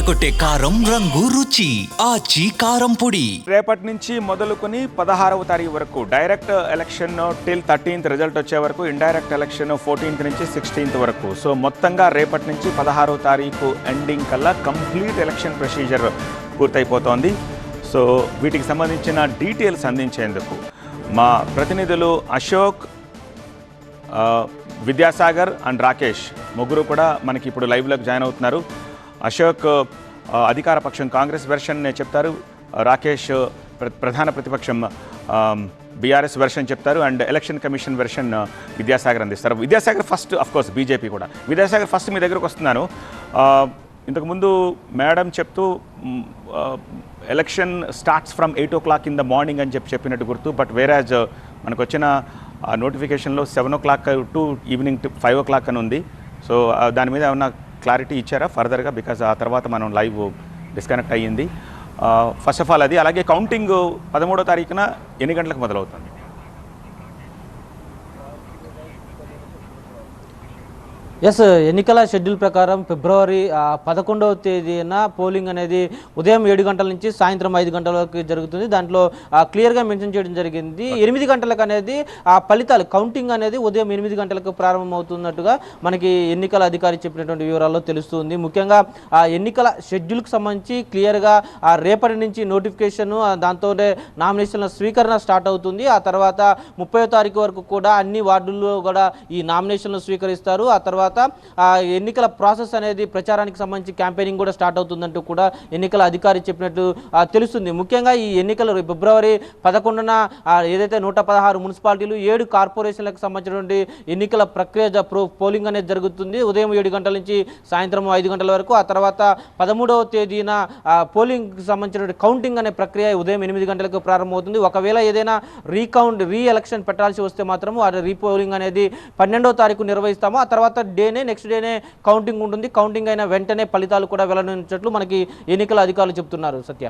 అదరగొట్టే కారం రంగు రుచి ఆచి కారం పొడి. రేపటి నుంచి మొదలుకొని పదహారవ తారీఖు వరకు direct election till thirteenth result వచ్చే వరకు ఇండైరెక్ట్ ఎలక్షన్ ఫోర్టీన్త్ నుంచి సిక్స్టీన్త్ వరకు. సో మొత్తంగా రేపటి నుంచి పదహారవ తారీఖు ఎండింగ్ కల్లా కంప్లీట్ ఎలక్షన్ ప్రొసీజర్ పూర్తయిపోతోంది. సో వీటికి సంబంధించిన డీటెయిల్స్ అందించేందుకు మా ప్రతినిధులు అశోక్ విద్యాసాగర్ అండ్ రాకేష్ ముగ్గురు కూడా మనకి ఇప్పుడు లైవ్లోకి జాయిన్ అవుతున్నారు. అశోక్ అధికార పక్షం కాంగ్రెస్ వెర్షన్ చెప్తారు. రాకేష్ ప్ర- ప్రధాన ప్రతిపక్షం బీఆర్ఎస్ వెర్షన్ చెప్తారు. And election commission version Vidyasagar అందిస్తారు. విద్యాసాగర్ ఫస్ట్ కోర్స్ బీజేపీ కూడా. విద్యాసాగర్ ఫస్ట్ మీ దగ్గరకు వస్తున్నాను. ఇంతకుముందు మేడం చెప్తూ election starts from eight o'clock in the morning అని చెప్పి చెప్పినట్టు గుర్తు. బట్ వేరాజ్ మనకు వచ్చిన నోటిఫికేషన్లో seven o'clock to evening five o'clock అని ఉంది. సో దాని మీద ఏమన్నా క్లారిటీ ఇచ్చారా ఫర్దర్గా బికాజ్ ఆ తర్వాత మనం లైవ్ డిస్కనెక్ట్ అయ్యింది. ఫస్ట్ ఆఫ్ ఆల్ అది అలాగే కౌంటింగ్ పదమూడో తారీఖున ఎన్ని గంటలకు మొదలవుతుంది? ఎస్ ఎన్నికల షెడ్యూల్ ప్రకారం ఫిబ్రవరి పదకొండవ తేదీన పోలింగ్ అనేది ఉదయం ఏడు గంటల నుంచి సాయంత్రం ఐదు గంటల వరకు జరుగుతుంది. దాంట్లో క్లియర్గా మెన్షన్ చేయడం జరిగింది. ఎనిమిది గంటలకు అనేది ఆ ఫలితాలు కౌంటింగ్ అనేది ఉదయం ఎనిమిది గంటలకు ప్రారంభమవుతున్నట్టుగా మనకి ఎన్నికల అధికారి చెప్పినటువంటి వివరాల్లో తెలుస్తుంది. ముఖ్యంగా ఆ ఎన్నికల షెడ్యూల్కి సంబంధించి క్లియర్గా ఆ రేపటి నుంచి నోటిఫికేషన్ దాంతోనే నామినేషన్ల స్వీకరణ స్టార్ట్ అవుతుంది. ఆ తర్వాత ముప్పై తారీఖు వరకు కూడా అన్ని వార్డుల్లో కూడా ఈ నామినేషన్లు స్వీకరిస్తారు. ఆ తర్వాత తర్వాత ఎన్నికల ప్రాసెస్ అనేది ప్రచారానికి సంబంధించి క్యాంపెయినింగ్ కూడా స్టార్ట్ అవుతుందంటూ కూడా ఎన్నికల అధికారి చెప్పినట్టు తెలుస్తుంది. ముఖ్యంగా ఈ ఎన్నికలు ఫిబ్రవరి పదకొండున ఏదైతే నూట పదహారు మున్సిపాలిటీలు ఏడు కార్పొరేషన్లకు సంబంధించినటువంటి ఎన్నికల ప్రక్రియ పోలింగ్ అనేది జరుగుతుంది. ఉదయం ఏడు గంటల నుంచి సాయంత్రం ఐదు గంటల వరకు. ఆ తర్వాత పదమూడవ తేదీన పోలింగ్కి సంబంధించిన కౌంటింగ్ అనే ప్రక్రియ ఉదయం ఎనిమిది గంటలకు ప్రారంభమవుతుంది. ఒకవేళ ఏదైనా రీకౌంట్ రీ ఎలక్షన్ పెట్టాల్సి వస్తే మాత్రం ఆ రీపోలింగ్ అనేది పన్నెండవ తారీఖు నిర్వహిస్తాము. ఆ తర్వాత డేనే నెక్స్ట్ డేనే కౌంటింగ్ ఉంటుంది. కౌంటింగ్ అయిన వెంటనే ఫలితాలు కూడా వెల్లడించినట్లు మనకి ఎన్నికల అధికారులు చెప్తున్నారు సత్య.